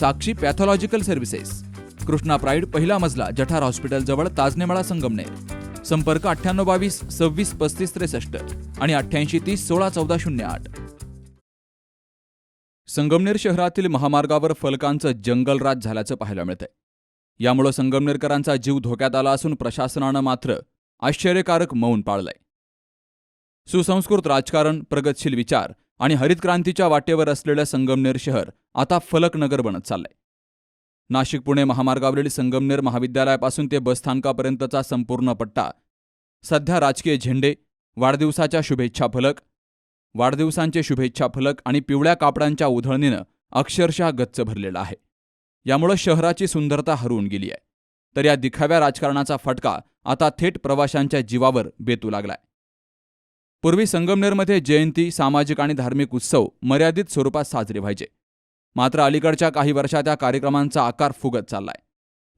Sakshi pathological services. Krishna pride पहिला मजला जठार hospital जवळ ताजनेमाळा संगमनेर. संपर्क अठ्ठ्याण्णव बावीस सव्वीस पस्तीस त्रेसष्ट आणि अठ्ठ्याऐंशी तीस सोळा चौदा शून्य आठ. संगमनेर शहरातील महामार्गावर फलकांचं जंगलराज झाल्याचं पाहायला मिळतंय. यामुळं संगमनेरकरांचा जीव धोक्यात आला असून प्रशासनानं मात्र आश्चर्यकारक मौन पाळलंय. सुसंस्कृत राजकारण प्रगतशील विचार आणि हरित क्रांतीच्या वाटेवर असलेलं संगमनेर शहर आता फलक नगर बनत चाललंय. नाशिक पुणे महामार्गावरील संगमनेर महाविद्यालयापासून ते बसस्थानकापर्यंतचा संपूर्ण पट्टा. सध्या राजकीय झेंडे वाढदिवसाच्या शुभेच्छा फलक वाढदिवसांचे शुभेच्छा फलक आणि पिवळ्या कापडांच्या उधळणीनं अक्षरशः गच्च भरलेला आहे. यामुळं शहराची सुंदरता हरवून गेली आहे. तर या दिखाव्या राजकारणाचा फटका आता थेट प्रवाशांच्या जीवावर बेतू लागलाय. पूर्वी संगमनेरमध्ये जयंती सामाजिक आणि धार्मिक उत्सव मर्यादित स्वरूपात साजरे व्हायचे. मात्र अलीकडच्या काही वर्षात या कार्यक्रमांचा आकार फुगत चाललाय.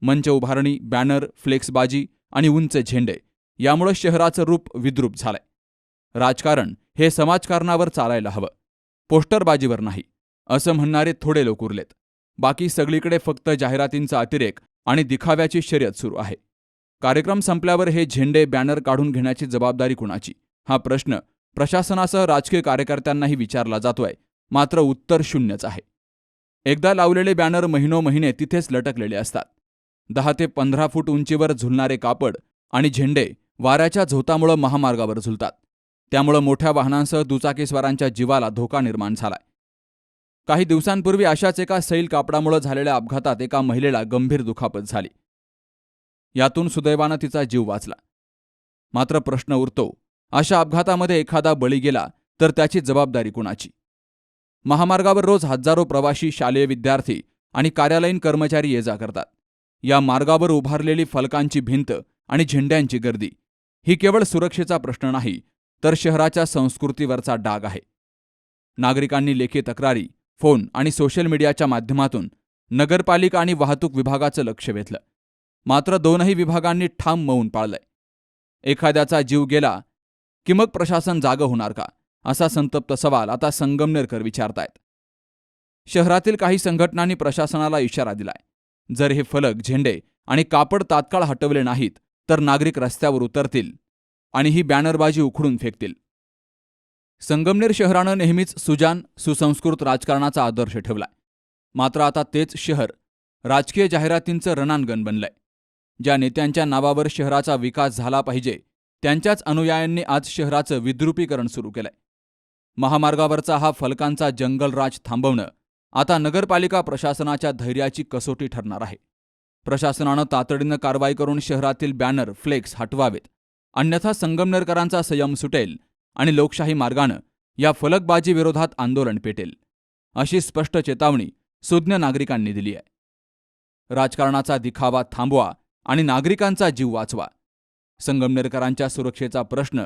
मंच उभारणी बॅनर फ्लेक्सबाजी आणि उंच झेंडे यामुळे शहराचं रूप विद्रूप झालंय. राजकारण हे समाजकारणावर चालायला हवं. पोस्टरबाजीवर नाही असं म्हणणारे थोडे लोक उरलेत. बाकी सगळीकडे फक्त जाहिरातींचा अतिरेक आणि दिखाव्याची शर्यत सुरू आहे. कार्यक्रम संपल्यावर हे झेंडे बॅनर काढून घेण्याची जबाबदारी कुणाची? हा प्रश्न प्रशासनासह राजकीय कार्यकर्त्यांनाही विचारला जातोय. मात्र उत्तर शून्यच आहे. एकदा लावलेले बॅनर महिनो महिने तिथेच लटकलेले असतात. दहा ते पंधरा फूट उंचीवर झुलणारे कापड आणि झेंडे वाऱ्याच्या झोतामुळं महामार्गावर झुलतात. त्यामुळं मोठ्या वाहनांसह दुचाकीस्वारांच्या जीवाला धोका निर्माण झालाय. काही दिवसांपूर्वी अशाच एका सैल कापडामुळे झालेल्या अपघातात एका महिलेला गंभीर दुखापत झाली. यातून सुदैवानं तिचा जीव वाचला. मात्र प्रश्न उरतो अशा अपघातामध्ये एखादा बळी गेला तर त्याची जबाबदारी कुणाची? महामार्गावर रोज हजारो प्रवाशी शालेय विद्यार्थी आणि कार्यालयीन कर्मचारी ये जा करतात. या मार्गावर उभारलेली फलकांची भिंत आणि झेंड्यांची गर्दी ही केवळ सुरक्षेचा प्रश्न नाही तर शहराच्या संस्कृतीवरचा डाग आहे. नागरिकांनी लेखी तक्रारी फोन आणि सोशल मीडियाच्या माध्यमातून नगरपालिका आणि वाहतूक विभागाचं लक्ष वेधलं. मात्र दोनही विभागांनी ठाम मौन पाळलंय. एखाद्याचा जीव गेला की मग प्रशासन जागं होणार का? असा संतप्त सवाल आता संगमनेरकर विचारतायत. शहरातील काही संघटनांनी प्रशासनाला इशारा दिलाय. जर हे फलक झेंडे आणि कापड तात्काळ हटवले नाहीत तर नागरिक रस्त्यावर उतरतील आणि ही बॅनरबाजी उखडून फेकतील. संगमनेर शहरानं नेहमीच सुजान सुसंस्कृत राजकारणाचा आदर्श ठेवलाय. मात्र आता तेच शहर राजकीय जाहिरातींचं रणांगण बनलंय. ज्या नेत्यांच्या नावावर शहराचा विकास झाला पाहिजे त्यांच्याच अनुयायांनी आज शहराचं विद्रुपीकरण सुरू केलंय. महामार्गावरचा हा फलकांचा जंगलराज थांबवणं आता नगरपालिका प्रशासनाच्या धैर्याची कसोटी ठरणार आहे. प्रशासनानं तातडीनं कारवाई करून शहरातील बॅनर फ्लेक्स हटवावेत. अन्यथा संगमनेरकरांचा संयम सुटेल आणि लोकशाही मार्गानं या फलकबाजीविरोधात आंदोलन पेटेल. अशी स्पष्ट चेतावणी सुज्ञ नागरिकांनी दिली आहे. राजकारणाचा दिखावा थांबवा आणि नागरिकांचा जीव वाचवा. संगमनेरकरांच्या सुरक्षेचा प्रश्न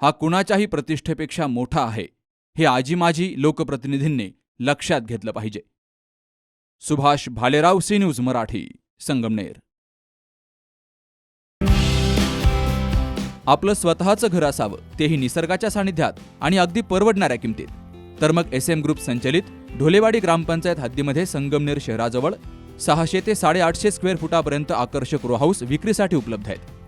हा कुणाच्याही प्रतिष्ठेपेक्षा मोठा आहे हे आजीमाजी लोकप्रतिनिधींनी लक्षात घेतलं पाहिजे. Subhash Bhalerao C news Marathi Sangamner. आपलं स्वतःचं घर असावं तेही निसर्गाच्या सानिध्यात आणि अगदी परवडणाऱ्या किमतीत. तर मग एस एम ग्रुप संचलित ढोलेवाडी ग्रामपंचायत हद्दीमध्ये संगमनेर शहराजवळ सहाशे ते साडेआठशे स्क्वेअर फुटापर्यंत आकर्षक रो हाऊस विक्रीसाठी उपलब्ध आहेत.